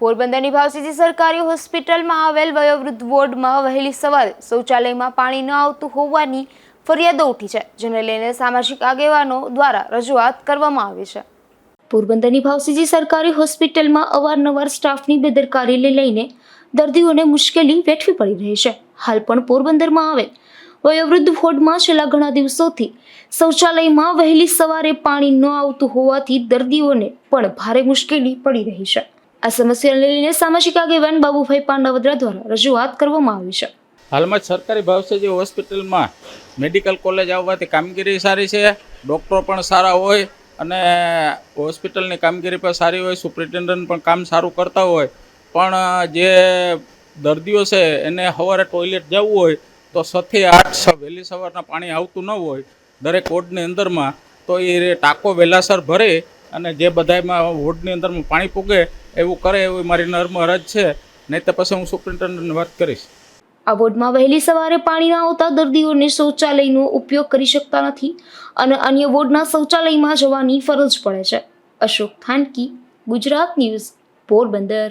પોરબંદરની ભાવસીજી સરકારી હોસ્પિટલમાં આવેલ વયોવૃદ્ધ વોર્ડમાં વહેલી સવારે શૌચાલયમાં પાણી ન આવતું હોવાની ફરિયાદો ઉઠી છે, જેને લઈને સામાજિક આગેવાનો દ્વારા રજૂઆત કરવામાં આવી છે. પોરબંદરની ભાવસીજી સરકારી હોસ્પિટલમાં અવારનવાર સ્ટાફની બેદરકારીને લઈને દર્દીઓને મુશ્કેલી વેઠવી પડી રહી છે. હાલ પણ પોરબંદરમાં આવેલ વયોવૃદ્ધ વોર્ડમાં છેલ્લા ઘણા દિવસોથી શૌચાલયમાં વહેલી સવારે પાણી ન આવતું હોવાથી દર્દીઓને પણ ભારે મુશ્કેલી પડી રહી છે. આ સમસ્યાને લઈને સામાજિક આગેવાન બાબુભાઈ પાંડાવદરા દ્વારા રજૂઆત કરવામાં આવી છે. હાલમાં સરકારી ભાવસેજી હોસ્પિટલમાં મેડિકલ કોલેજ આવવાથી કામગીરી સારી છે, ડૉક્ટરો પણ સારા હોય અને હોસ્પિટલની કામગીરી પણ સારી હોય, સુપ્રિન્ટેન્ડન્ટ પણ કામ સારું કરતા હોય. પણ જે દર્દીઓ છે એને સવારે ટોયલેટ જવું હોય તો છથી આઠ વહેલી સવારના પાણી આવતું ન હોય દરેક વોર્ડની અંદરમાં, તો એ ટાંકો વહેલાસર ભરે અને જે બધામાં વોર્ડની અંદરમાં પાણી પૂગે, એવું કરે એવી મારી નર્મ અરજ છે. નહીં તો પછી હું સુપ્રિન્ટેન્ડન્ટને વાત કરીશ. આ વોર્ડમાં વહેલી સવારે પાણી ના આવતા દર્દીઓને શૌચાલયનો ઉપયોગ કરી શકતા નથી અને અન્ય વોર્ડના શૌચાલયમાં જવાની ફરજ પડે છે. અશોક થાનકી, ગુજરાત ન્યૂઝ, પોરબંદર.